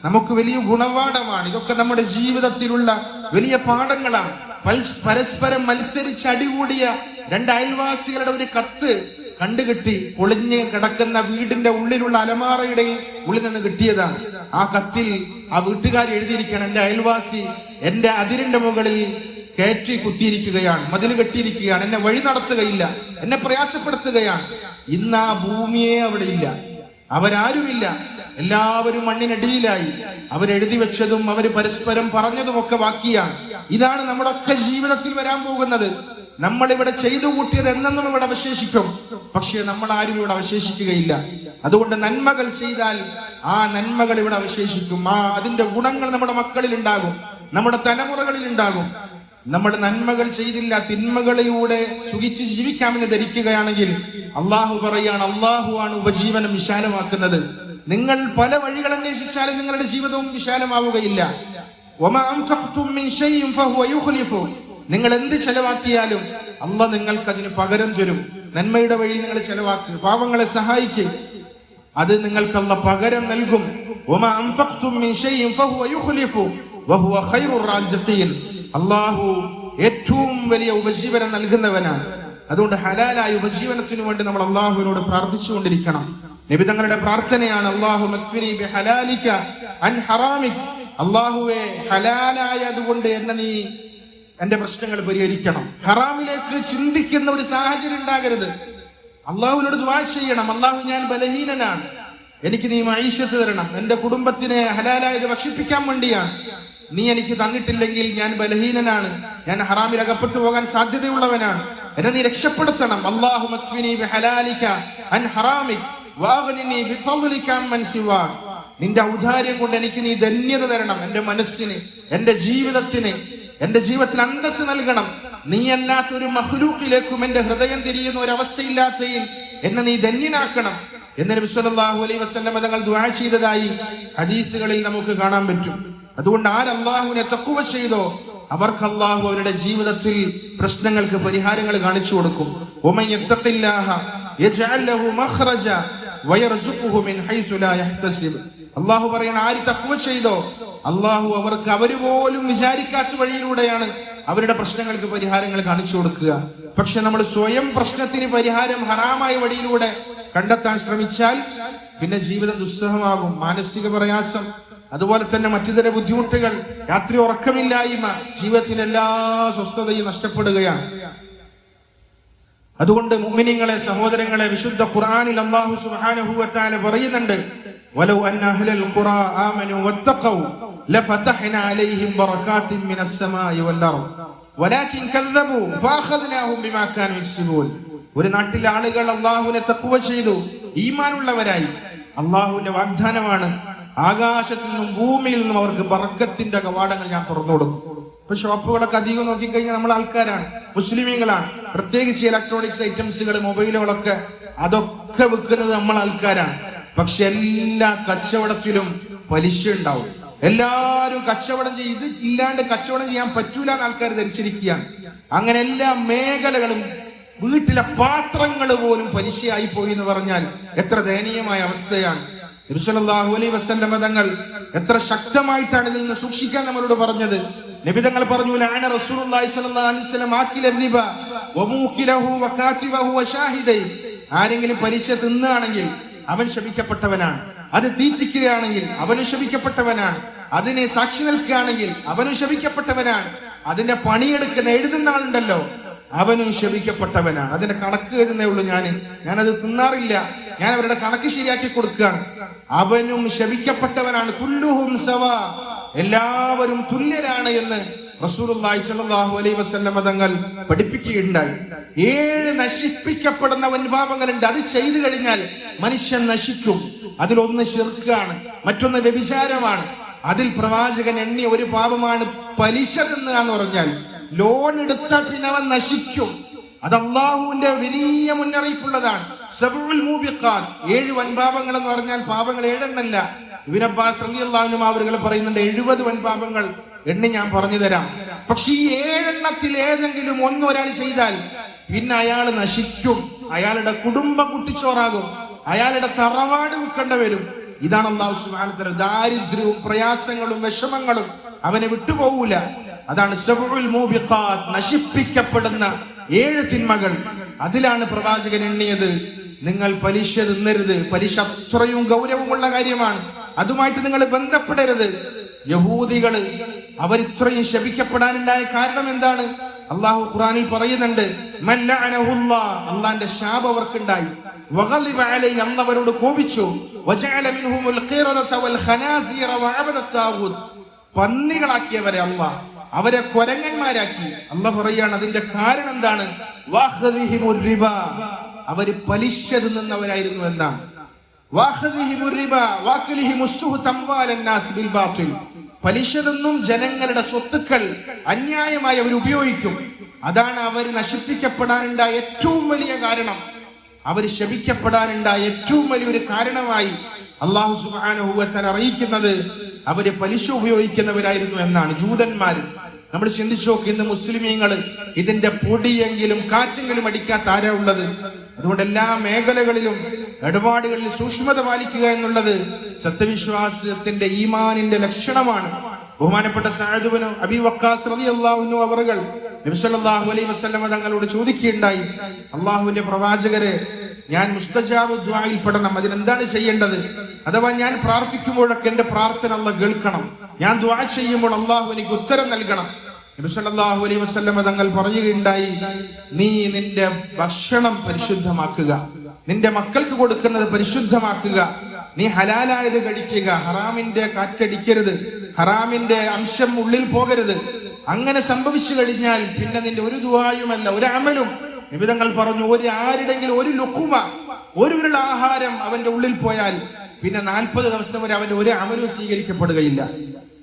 നമുക്ക് വലിയ ഗുണപാഠമാണ്. ഇതൊക്കെ നമ്മുടെ ജീവിതത്തിലുള്ള വലിയ പാഠങ്ങളാണ്. പരസ്പരം മത്സരിച്ച് അടികൂടിയ രണ്ട് അയൽവാസികളുടെ ഒരു കത്ത് കണ്ടുകിട്ടി പൊളിഞ്ഞ് കിടക്കുന്ന വീടിന്റെ ഉള്ളിലുള്ള അലമാറയുടെ ഉള്ളിൽ നിന്ന് കിട്ടിയതാണ്. ആ കത്തിൽ ആ വീട്ടുകാർ എഴുതിയിരിക്കണം എന്റെ അയൽവാസി എന്റെ അതിരിന്റെ മുകളിൽ കയറ്റി കുത്തിയിരിക്കുകയാണ് മതിൽ കെട്ടിയിരിക്കുകയാണ് എന്നെ വഴി നടത്തുകയില്ല എന്നെ പ്രയാസപ്പെടുത്തുകയാണ്. ഇന്ന് ആ ഭൂമിയെ അവിടെ ഇല്ല. അവരാരുമില്ല. എല്ലാവരും മണ്ണിനടിയിലായി. അവരെഴുതി വെച്ചതും അവർ പരസ്പരം പറഞ്ഞതും ഒക്കെ ബാക്കിയാണ് ഇതാണ് നമ്മുടെ ഒക്കെ ജീവിതത്തിൽ വരാൻ പോകുന്നത്. നമ്മൾ ഇവിടെ ചെയ്തു കൂട്ടിയത് എന്നെന്നും ഇവിടെ അവശേഷിക്കും. പക്ഷേ നമ്മൾ ആരും ഇവിടെ അവശേഷിക്കുകയില്ല. അതുകൊണ്ട് നന്മകൾ ചെയ്താൽ ആ നന്മകൾ ഇവിടെ അവശേഷിക്കും. ആ അതിന്റെ ഗുണങ്ങൾ നമ്മുടെ മക്കളിൽ ഉണ്ടാകും. നമ്മുടെ തലമുറകളിൽ ഉണ്ടാകും. നമ്മൾ നന്മകൾ ചെയ്തില്ല തിന്മകളിലൂടെ സുഖിച്ച് ജീവിക്കാമെന്ന് ധരിക്കുകയാണെങ്കിൽ അള്ളാഹു പറയാണ് അള്ളാഹു ആണ് ഉപജീവനം വിശാലമാക്കുന്നത്. നിങ്ങൾ പല വഴികൾ അന്വേഷിച്ചാലും നിങ്ങളുടെ ജീവിതവും വിശാലമാവുകയില്ല. നിങ്ങൾ എന്ത് ചെലവാക്കിയാലും അല്ല നിങ്ങൾക്ക് അതിന് പകരം തരും. നന്മയുടെ വഴി നിങ്ങൾ ചെലവാക്കുക പാവങ്ങളെ സഹായിക്കുക അത് നിങ്ങൾക്ക് അമ്മ പകരം നൽകും. അല്ലാഹു ഏറ്റവും വലിയ ഉപജീവനം നൽകുന്നവനാണ്. അതുകൊണ്ട് ഹലാലായ ഉപജീവനത്തിനു വേണ്ടി നമ്മൾ അള്ളാഹുവിനോട് പ്രാർത്ഥിച്ചുകൊണ്ടിരിക്കണം. നബി തങ്ങളുടെ പ്രാർത്ഥനയാണ് അള്ളാഹു മക്ഫിനി ബി ഹലാലിക അൻ ഹറാമിക്. അള്ളാഹുവെ ഹലാലായതുകൊണ്ട് എന്നെ നീ എന്റെ പ്രശ്നങ്ങൾ പരിഹരിക്കണം. ഹറാമിലേക്ക് ചിന്തിക്കുന്ന ഒരു സാഹചര്യം ഉണ്ടാകരുത്. അള്ളാഹുവിനോട് ദുആ ചെയ്യണം. അള്ളാഹു ഞാൻ ബലഹീനനാണ്. എനിക്ക് നീ മൈഷത്ത് തരണം. എന്റെ കുടുംബത്തിനെ ഹലാലായത് ഭക്ഷിപ്പിക്കാൻ വേണ്ടിയാണ്. നീ എനിക്ക് തന്നിട്ടില്ലെങ്കിൽ ഞാൻ ബലഹീനനാണ്. ഞാൻ ഹറാമിൽ അകപ്പെട്ടു പോകാൻ സാധ്യതയുള്ളവനാണ്. എന്നെ നീ രക്ഷപ്പെടുത്തണം. അള്ളാഹു നിന്റെ ഔദാര്യം കൊണ്ട് എനിക്ക് നീ ധന്യത തരണം. എന്റെ മനസ്സിന് എന്റെ ജീവിതത്തിന് എന്റെ ജീവിതത്തിൽ അന്തസ് നൽകണം. നീ അല്ലാത്ത ഒരു മഹ്ലൂക്കിലേക്കും എന്റെ ഹൃദയം തിരിയുന്ന ഒരു എന്നെ നീ ധന്യനാക്കണം. എന്ന് നബി സല്ലല്ലാഹു അലൈഹി വസല്ലം തങ്ങൾ ദുആ ചെയ്തതായി ഹദീസുകളിൽ നമുക്ക് കാണാൻ പറ്റും. അതുകൊണ്ട് ആര് അള്ളാഹുവിനെ തക്കുവ ചെയ്തോ അവർക്ക് അള്ളാഹു അവരുടെ ജീവിതത്തിൽ പ്രശ്നങ്ങൾക്ക് പരിഹാരങ്ങൾ കാണിച്ചു കൊടുക്കും. അള്ളാഹു പറയണ ആര് തക്കുവ ചെയ്തോ അള്ളാഹു അവർക്ക് അവർ പോലും വിചാരിക്കാത്ത വഴിയിലൂടെയാണ് അവരുടെ പ്രശ്നങ്ങൾക്ക് പരിഹാരങ്ങൾ കാണിച്ചു കൊടുക്കുക. പക്ഷെ നമ്മൾ സ്വയം പ്രശ്നത്തിന് പരിഹാരം ഹറാമായ വഴിയിലൂടെ കണ്ടെത്താൻ ശ്രമിച്ചാൽ പിന്നെ ജീവിതം ദുസ്സഹമാകും. മാനസിക പ്രയാസം അതുപോലെ തന്നെ മറ്റു ചില ബുദ്ധിമുട്ടുകൾ രാത്രി ഉറക്കമില്ലായ്മ ജീവിതത്തിൽ എല്ലാ സ്വസ്ഥതയും നഷ്ടപ്പെടുകയാണ്. അതുകൊണ്ട് മുഅ്മിനീങ്ങളെ സഹോദരങ്ങളെ വിശുദ്ധ ഖുർആനിൽ അല്ലാഹു സുബ്ഹാനഹു വ തആല പറയുന്നുണ്ട് വലൗ അഹ്ലൽ ഖുറാ അലൈഹിം മിനസ് വൽ ബിമാ കാനൂ ഒരു നാട്ടിലെ ആളുകൾ അള്ളാഹുവിനെ തഖ്വ ചെയ്തു ഈമാനുള്ളവരായി. അള്ളാഹുവിന്റെ വാഗ്ദാനമാണ് ആകാശത്തിൽ നിന്നും ഭൂമിയിൽ നിന്നും അവർക്ക് വർഗത്തിന്റെ കവാടങ്ങൾ ഞാൻ തുറന്നു കൊടുക്കും. ഇപ്പൊ ഷോപ്പുകളൊക്കെ അധികം നോക്കിക്കഴിഞ്ഞാൽ നമ്മൾ ആൾക്കാരാണ് മുസ്ലിമീങ്ങളാണ്. പ്രത്യേകിച്ച് ഇലക്ട്രോണിക്സ് ഐറ്റംസുകൾ മൊബൈലുകളൊക്കെ അതൊക്കെ വിൽക്കുന്നത് നമ്മൾ ആൾക്കാരാണ്. പക്ഷെ എല്ലാ കച്ചവടത്തിലും പലിശ ഉണ്ടാവും. എല്ലാരും കച്ചവടം ചെയ്ത് ഇത് ഇല്ലാണ്ട് കച്ചവടം ചെയ്യാൻ പറ്റൂല എന്ന് ആൾക്കാർ ധരിച്ചിരിക്കുകയാണ്. അങ്ങനെ എല്ലാ മേഖലകളും വീട്ടിലെ പാത്രങ്ങൾ പോലും പലിശയായി പോയി എന്ന് പറഞ്ഞാൽ എത്ര ദയനീയമായ അവസ്ഥയാണ്. നബിസല്ലാഹു അലൈ വസ്ലം തങ്ങൾ എത്ര ശക്തമായിട്ടാണ് ഇതിൽ നിന്ന് സൂക്ഷിക്കാൻ നമ്മളോട് പറഞ്ഞത്. നബി തങ്ങൾ പറഞ്ഞു റസൂലുള്ളാഹി അലൈഹി വസല്ലം വകാതിബഹു ആരെങ്കിലും പലിശ തിന്നുകയാണെങ്കിൽ അവൻ ശപിക്കപ്പെട്ടവനാണ്. അത് തീറ്റിക്കുകയാണെങ്കിൽ അവനു ശപിക്കപ്പെട്ടവനാണ്. അതിനെ സാക്ഷി നിൽക്കുകയാണെങ്കിൽ അവനു ശപിക്കപ്പെട്ടവനാണ്. അതിന്റെ പണിയെടുക്കുന്ന എഴുതുന്ന ആളുണ്ടല്ലോ അവനും ശപിക്കപ്പെട്ടവനാണ്. അതിന്റെ കണക്ക് എഴുതുന്നേ ഉള്ളൂ ഞാൻ ഞാനത് തിന്നാറില്ല. ഞാൻ അവരുടെ കണക്ക് ശരിയാക്കി കൊടുക്കുകയാണ്. അവനും ശപിക്കപ്പെട്ടവനാണ്. കുല്ലുഹും സവ. എല്ലാവരും തുല്യരാണ് എന്ന് റസൂലുള്ളാഹി സ്വല്ലല്ലാഹു അലൈഹി വസല്ലം തങ്ങൾ പഠിപ്പിക്കുകയുണ്ടായി. ഏഴ് നശിപ്പിക്കപ്പെടുന്ന വൻപാപങ്ങളുണ്ട് അത് ചെയ്തു കഴിഞ്ഞാൽ മനുഷ്യൻ നശിക്കും. അതിലൊന്ന് ശിർക്കാണ്. മറ്റൊന്ന് വ്യഭിചാരമാണ്. അതിൽ പ്രവാചകൻ എണ്ണിയ ഒരു പാപമാണ് പലിശ തിന്നുക എന്ന് പറഞ്ഞാൽ ലോൺ എടുത്ത പിന്നെ അവൻ നശിക്കും. അത് അള്ളാഹുവിന്റെ വലിയ മുന്നറിയിപ്പുള്ളതാണ്. ഏഴ് വൻപാപങ്ങൾ എന്ന് പറഞ്ഞാൽ പാപങ്ങൾ ഏഴെണ്ണല്ല. ഇബിൻ അബ്ബാസ് അള്ളാഹുനും അവരുകൾ പറയുന്നുണ്ട് എഴുപത് വൻപാപങ്ങൾ എണ്ണി ഞാൻ പറഞ്ഞു തരാം. പക്ഷെ ഈ ഏഴെണ്ണത്തിൽ ഏതെങ്കിലും ഒന്നൊരാൾ ചെയ്താൽ പിന്നെ അയാൾ നശിക്കും. അയാളുടെ കുടുംബം കുട്ടിച്ചോറാകും. അയാളുടെ തറവാട് വിൽക്കേണ്ട വരും. ഇതാണ് അള്ളാഹു സുബ്ഹാനഹു ദാരിദ്ര്യവും പ്രയാസങ്ങളും വിഷമങ്ങളും. അവനെ വിട്ടുപോകൂല അതാണ് നശിപ്പിക്കപ്പെടുന്ന ഏഴ് തിന്മകൾ. അതിലാണ് പ്രവാചകൻ എണ്ണിയത്. നിങ്ങൾ പലിശ തിന്നരുത്. പലിശ അത്രയും ഗൗരവമുള്ള കാര്യമാണ്. അതുമായിട്ട് നിങ്ങൾ ബന്ധപ്പെടരുത്. യഹൂദികൾ അവർ ഇത്രയും ശപിക്കപ്പെടാനുണ്ടായ കാരണം എന്താണ്? അള്ളാഹു ഖുറാനിൽ പറയുന്നുണ്ട് അള്ളാന്റെ ശാപ അവർക്കുണ്ടായി. അന്നവരോട് കോപിച്ചു. പന്നികളാക്കിയവരെ അല്ല അവരെ കൊരങ്ങന്മാരാക്കി. അല്ല പറയാണ് അതിന്റെ കാരണം എന്താണ്? അവർ പലിശ തിന്നുന്നവരായിരുന്നു എന്നാണ്. പലിശതെന്നും ജനങ്ങളുടെ സ്വത്തുക്കൾ അന്യായമായി അവർ ഉപയോഗിക്കും. അതാണ് അവർ നശിപ്പിക്കപ്പെടാനുണ്ടായ ഏറ്റവും വലിയ കാരണം. അവർ ശപിക്കപ്പെടാനുണ്ടായ ഏറ്റവും വലിയൊരു കാരണമായി അള്ളാഹു സുബാനുഭവത്താൽ അറിയിക്കുന്നത് അവർ പലിശ ഉപയോഗിക്കുന്നവരായിരുന്നു എന്നാണ് ജൂതന്മാർ നമ്മൾ ചിന്തിച്ചു നോക്കി ഇന്ന് മുസ്ലിമീങ്ങൾ ഇതിന്റെ പൊടിയെങ്കിലും കാറ്റെങ്കിലും അടിക്കാത്ത ആരാ ഉള്ളത്? അതുകൊണ്ട് എല്ലാ മേഖലകളിലും ഇടപാടുകളിൽ സൂക്ഷ്മത പാലിക്കുക എന്നുള്ളത് സത്യവിശ്വാസത്തിന്റെ ഈമാനിന്റെ ലക്ഷണമാണ്. ബഹുമാനപ്പെട്ട സാഹുബനും അബി വക്കാസ് അള്ളാഹുനു അവറുകൾ നബി സല്ലല്ലാഹു അലൈഹി വസല്ലമ തങ്ങളോട് ചോദിക്കുകയുണ്ടായി. അള്ളാഹുവിന്റെ പ്രവാചകരെ ഞാൻ മുസ്തജാബ് ദ്വായിൽ പെടണം. അതിനെന്താണ് ചെയ്യേണ്ടത്? അഥവാ ഞാൻ പ്രാർത്ഥിക്കുമ്പോഴൊക്കെ എന്റെ പ്രാർത്ഥന അല്ല കേൾക്കണം. ഞാൻ ദ്വാ ചെയ്യുമ്പോൾ അള്ളാഹു എനിക്ക് ഉത്തരം നൽകണം. നബി സല്ലല്ലാഹു അലൈഹി വസല്ലമ തങ്ങൾ പറയുകയുണ്ടായി നീ നിന്റെ ഭക്ഷണം പരിശുദ്ധമാക്കുക. നിന്റെ മക്കൾക്ക് കൊടുക്കുന്നത് പരിശുദ്ധമാക്കുക. നീ ഹലാലായത് കഴിക്കുക. ഹറാമിന്റെ കാറ്റടിക്കരുത്. ഹറാമിന്റെ അംശം ഉള്ളിൽ പോകരുത്. അങ്ങനെ സംഭവിച്ചു കഴിഞ്ഞാൽ പിന്നെ നിന്റെ ഒരു ദുവായുമല്ല ഒരു അമലും നിബിതങ്ങൾ പറഞ്ഞു ഒരു ആരുടെങ്കിലും ഒരു ലുക്കുമ ഒരു ഉരുള ആഹാരം അവന്റെ ഉള്ളിൽ പോയാൽ പിന്നെ നാൽപ്പത് ദിവസം വരെ അവന്റെ ഒരു അമലും സ്വീകരിക്കപ്പെടുകയില്ല.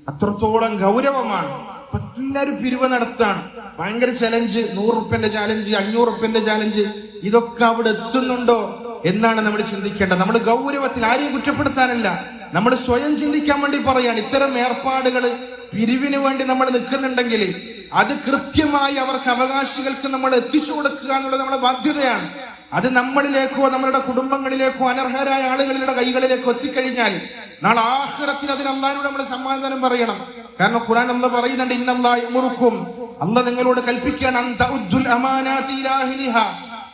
അത്രത്തോളം ഗൗരവമാണ്. എല്ലാവരും പിരിവ് നടത്താണ്. ഭയങ്കര ചലഞ്ച് നൂറ് റുപ്യന്റെ ചാലഞ്ച് അഞ്ഞൂറ് റുപ്യന്റെ ചാലഞ്ച് ഇതൊക്കെ അവിടെ എത്തുന്നുണ്ടോ എന്നാണ് നമ്മൾ ചിന്തിക്കേണ്ടത്. നമ്മൾ ഗൗരവത്തിൽ ആരെയും കുറ്റപ്പെടുത്താനല്ല. നമ്മൾ സ്വയം ചിന്തിക്കാൻ വേണ്ടി പറയാണ്. ഇത്തരം ഏർപ്പാടുകൾ പിരിവിന് വേണ്ടി നമ്മൾ നിൽക്കുന്നുണ്ടെങ്കിൽ അത് കൃത്യമായി അവർക്ക് അവകാശികൾക്ക് നമ്മൾ എത്തിച്ചു കൊടുക്കുക എന്നുള്ളത് നമ്മുടെ ബാധ്യതയാണ്. അത് നമ്മളിലേക്കോ നമ്മളുടെ കുടുംബങ്ങളിലേക്കോ അനർഹരായ ആളുകളുടെ കൈകളിലേക്കോ എത്തിക്കഴിഞ്ഞാൽ നാളെ ആഹ്റത്തിൽ അതിന് അള്ളാഹിനോട് നമ്മൾ സമാധാനം പറയണം. കാരണം ഖുറാൻ അല്ല പറയുന്നുണ്ട് ഇന്നല്ലാഹുറുക്കും അല്ല നിങ്ങളോട് കൽപ്പിക്കണം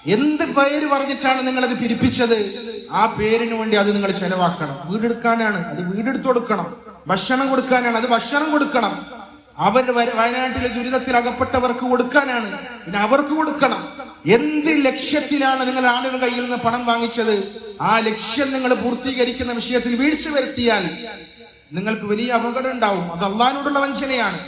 എന്ത് പേര് പറഞ്ഞിട്ടാണ് നിങ്ങൾ അത് പിരിപ്പിച്ചത്? ആ പേരിന് വേണ്ടി അത് നിങ്ങൾ ചെലവാക്കണം. വീടെടുക്കാനാണ്. അത് വീടെടുത്തു കൊടുക്കണം. ഭക്ഷണം കൊടുക്കാനാണ്. അത് ഭക്ഷണം കൊടുക്കണം. അവർ വയനാട്ടിലെ ദുരിതത്തിൽ അകപ്പെട്ടവർക്ക് കൊടുക്കാനാണ്. പിന്നെ അവർക്ക് കൊടുക്കണം. എന്ത് ലക്ഷ്യത്തിലാണ് നിങ്ങൾ ആളുകളുടെ കയ്യിൽ നിന്ന് പണം വാങ്ങിച്ചത്? ആ ലക്ഷ്യം നിങ്ങൾ പൂർത്തീകരിക്കുന്ന വിഷയത്തിൽ വീഴ്ച വരുത്തിയാൽ നിങ്ങൾക്ക് വലിയ അപകടം ഉണ്ടാവും. അത് അള്ളഹാനോടുള്ള വഞ്ചനയാണ്.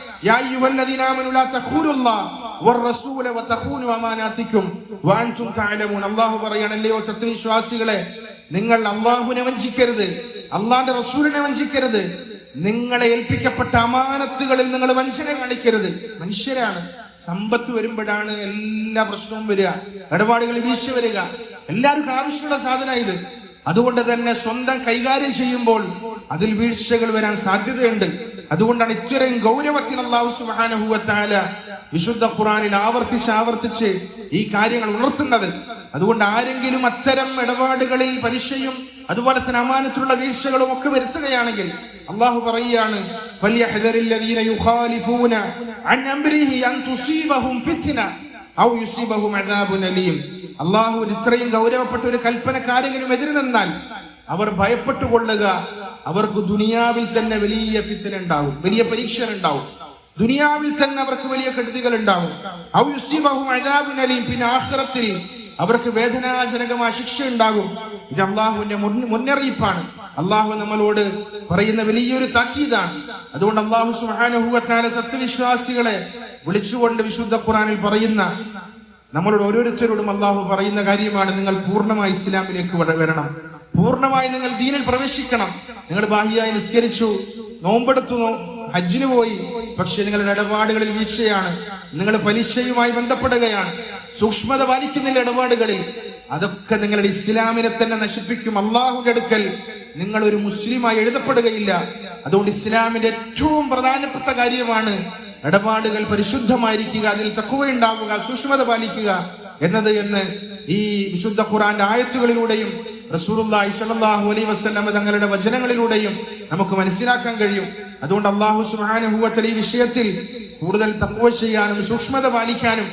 അല്ലാഹു പറയണല്ലയോ സത്യവിശ്വാസികളെ? നിങ്ങൾ അള്ളാഹുനെ വഞ്ചിക്കരുത്. അള്ളാന്റെ റസൂലിനെ വഞ്ചിക്കരുത്. നിങ്ങളെ ഏൽപ്പിക്കപ്പെട്ട അമാനത്തുകളിൽ നിങ്ങൾ മനുഷ്യനെ കാണിക്കരുത്. മനുഷ്യരാണ്. സമ്പത്ത് വരുമ്പോഴാണ് എല്ലാ പ്രശ്നവും വരിക. ഇടപാടുകൾ വീശ വരിക. എല്ലാവർക്കും ആവശ്യമുള്ള സാധന ഇത്. അതുകൊണ്ട് തന്നെ സ്വന്തം കൈകാര്യം ചെയ്യുമ്പോൾ അതിൽ വീഴ്ചകൾ വരാൻ സാധ്യതയുണ്ട്. അതുകൊണ്ടാണ് ഇത്രയും ഗൗരവത്തിൽ അള്ളാഹു വിശുദ്ധ ഖുറാനിൽ ആവർത്തിച്ച് ആവർത്തിച്ച് ഈ കാര്യങ്ങൾ ഉണർത്തുന്നത്. അതുകൊണ്ട് ആരെങ്കിലും അത്തരം ഇടപാടുകളിൽ പലിശയും അതുപോലെ തന്നെ അമാനത്തിലുള്ള വീഴ്ചകളും ഒക്കെ വരുത്തുകയാണെങ്കിൽ അള്ളാഹു പറയുകയാണ് അള്ളാഹു ഇത്രയും ഗൗരവപ്പെട്ട ഒരു കൽപ്പനക്കാരെങ്കിലും എതിര് നിന്നാൽ അവർ ഭയപ്പെട്ടുകൊള്ളുക. അവർക്ക് ദുനിയാവിൽ തന്നെ വലിയ ഫിത്തന ഉണ്ടാവും വലിയ പരീക്ഷ ഉണ്ടാവും. ദുനിയാവിൽ തന്നെ അവർക്ക് വലിയ കെടുതികൾ ഉണ്ടാവും. പിന്നെ ആഹ്റത്തിൽ അവർക്ക് വേദനാജനകമായ ശിക്ഷ ഉണ്ടാകും. ഇത് അള്ളാഹുവിന്റെ മുന്നറിയിപ്പാണ്. അള്ളാഹു നമ്മളോട് പറയുന്ന വലിയൊരു താക്കീതാണ്. അതുകൊണ്ട് അള്ളാഹു സുഹാനുഭവത്താല സത്യവിശ്വാസികളെ വിളിച്ചുകൊണ്ട് വിശുദ്ധ ഖുറാനിൽ പറയുന്ന നമ്മളോട് ഓരോരുത്തരോടും അള്ളാഹു പറയുന്ന കാര്യമാണ് നിങ്ങൾ പൂർണമായി ഇസ്ലാമിലേക്ക് വരണം. പൂർണമായി നിങ്ങൾ ദീനിൽ പ്രവേശിക്കണം. നിങ്ങൾ ബാഹ്യായി നിസ്കരിച്ചു നോമ്പെടുത്തു ഹജ്ജിന് പോയി പക്ഷെ നിങ്ങളുടെ ഇടപാടുകളിൽ വീഴ്ചയാണ്. നിങ്ങൾ പലിശയുമായി ബന്ധപ്പെടുകയാണ്. സൂക്ഷ്മത പാലിക്കുന്നില്ല ഇടപാടുകളിൽ. അതൊക്കെ നിങ്ങളുടെ ഇസ്ലാമിനെ തന്നെ നശിപ്പിക്കും. അള്ളാഹുന്റെ അടുക്കൽ നിങ്ങൾ ഒരു മുസ്ലിമായി എഴുതപ്പെടുകയില്ല. അതുകൊണ്ട് ഇസ്ലാമിന്റെ ഏറ്റവും പ്രധാനപ്പെട്ട കാര്യമാണ് ഇടപാടുകൾ പരിശുദ്ധമായിരിക്കുക അതിൽ തക്കുവയുണ്ടാവുക സൂക്ഷ്മത പാലിക്കുക എന്നത് എന്ന് ഈ വിശുദ്ധ ഖുറാന്റെ ആയത്തുകളിലൂടെയും റസൂലുള്ളാഹി സ്വല്ലല്ലാഹു അലൈഹി വസല്ലം തങ്ങളുടെ വചനങ്ങളിലൂടെയും നമുക്ക് മനസ്സിലാക്കാൻ കഴിയും. അതുകൊണ്ട് അള്ളാഹു തആല ഈ വിഷയത്തിൽ കൂടുതൽ തക്കുവ ചെയ്യാനും സൂക്ഷ്മത പാലിക്കാനും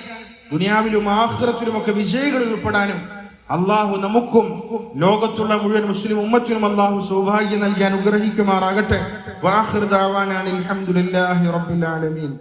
ദുനിയാവിലും ആഖിറത്തിലും ഒക്കെ വിജയികളിൽ ഉൾപ്പെടാനും അള്ളാഹു നമുക്കും ലോകത്തുള്ള മുഴുവൻ മുസ്ലിം ഉമ്മത്തിനും അള്ളാഹു സൗഭാഗ്യം നൽകാൻ ഉഗ്രഹിക്കുമാറാകട്ടെ വാഹിർ റബ്ബിൽ ആലമീൻ.